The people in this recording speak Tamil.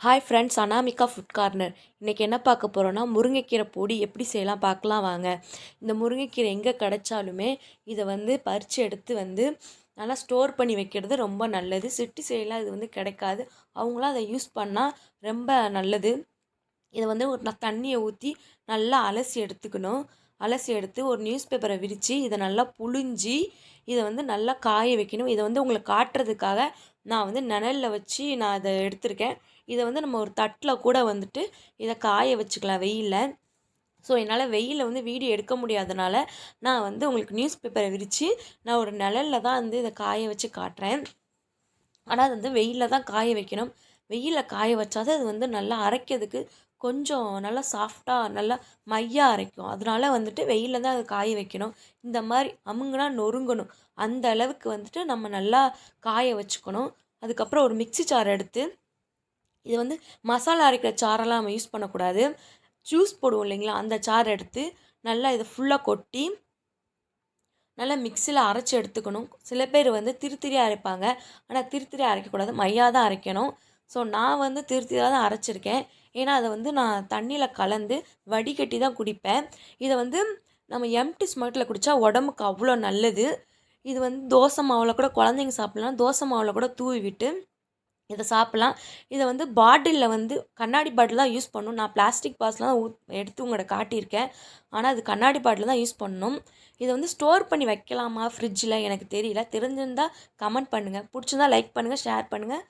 Hi friends Anamika food corner இன்றைக்கி என்ன பார்க்க போகிறோன்னா முருங்கைக்கீரை பொடி எப்படி செய்யலாம் பார்க்கலாம் வாங்க. இந்த முருங்கைக்கீரை எங்கே கிடைச்சாலுமே இதை வந்து பறித்து எடுத்து வந்து நல்லா ஸ்டோர் பண்ணி வைக்கிறது ரொம்ப நல்லது. சிட்டி சைடெலாம் இது வந்து கிடைக்காது. அவங்களாம் அதை யூஸ் பண்ணால் ரொம்ப நல்லது. இதை வந்து ஒரு தண்ணியை ஊற்றி நல்லா அலசி எடுத்துக்கணும். அலசி எடுத்து ஒரு நியூஸ் பேப்பரை விரித்து இதை நல்லா புழிஞ்சி இதை வந்து நல்லா காய வைக்கணும். இதை வந்து உங்களுக்கு காட்டுறதுக்காக நான் வந்து நிழலில் வச்சு நான் அதை எடுத்திருக்கேன். இதை வந்து நம்ம ஒரு தட்டில் கூட வந்துட்டு இதை காய வச்சுக்கலாம் வெயிலில். ஸோ என்னால் வெயிலில் வந்து வீடியோ எடுக்க முடியாதனால நான் வந்து உங்களுக்கு நியூஸ் பேப்பரை விரித்து நான் ஒரு நிழலில் தான் வந்து இதை காய வச்சு காட்டுறேன். ஆனால் அது வந்து வெயிலில் தான் காய வைக்கணும். வெயிலில் காய வச்சாதான் அது வந்து நல்லா அரைக்கிறதுக்கு கொஞ்சம் நல்லா சாஃப்டாக நல்லா மையாக அரைக்கும். அதனால வந்துட்டு வெயிலில் தான் அதை காய வைக்கணும். இந்த மாதிரி அமுங்குனா நொறுங்கணும். அந்த அளவுக்கு வந்துட்டு நம்ம நல்லா காய வச்சுக்கணும். அதுக்கப்புறம் ஒரு மிக்ஸி சாறு எடுத்து இது வந்து மசாலா அரைக்கிற சாரெல்லாம் நம்ம யூஸ் பண்ணக்கூடாது. ஜூஸ் போடுவோம் இல்லைங்களா அந்த சாறு எடுத்து நல்லா இதை ஃபுல்லாக கொட்டி நல்லா மிக்சியில் அரைச்சி எடுத்துக்கணும். சில பேர் வந்து திருத்திரியாக அரைப்பாங்க. ஆனால் திருத்திரியாக அரைக்கக்கூடாது. மையாக தான் அரைக்கணும். ஸோ நான் வந்து திருத்தியாக தான் அரைச்சிருக்கேன். ஏன்னா அதை வந்து நான் தண்ணியில் கலந்து வடிகட்டி தான் குடிப்பேன். இதை வந்து நம்ம எம்டி ஸ்மர்ட்டில் குடித்தா உடம்புக்கு அவ்வளோ நல்லது. இது வந்து தோசை மாவில் கூட குழந்தைங்க சாப்பிட்லாம் தோசை மாவில் கூட தூவி விட்டு இதை சாப்பிட்லாம். இதை வந்து பாட்டிலில் வந்து கண்ணாடி பாட்டில் தான் யூஸ் பண்ணணும் நான் பிளாஸ்டிக் பாஸ்லாம் தான் எடுத்து உங்கள்கிட்ட காட்டியிருக்கேன். ஆனால் அது கண்ணாடி பாட்டில் தான் யூஸ் பண்ணணும் இதை வந்து ஸ்டோர் பண்ணி வைக்கலாமா ஃப்ரிட்ஜில் எனக்கு தெரியல. தெரிஞ்சிருந்தால் கமெண்ட் பண்ணுங்கள் பிடிச்சிருந்தா லைக் பண்ணுங்கள் ஷேர் பண்ணுங்கள்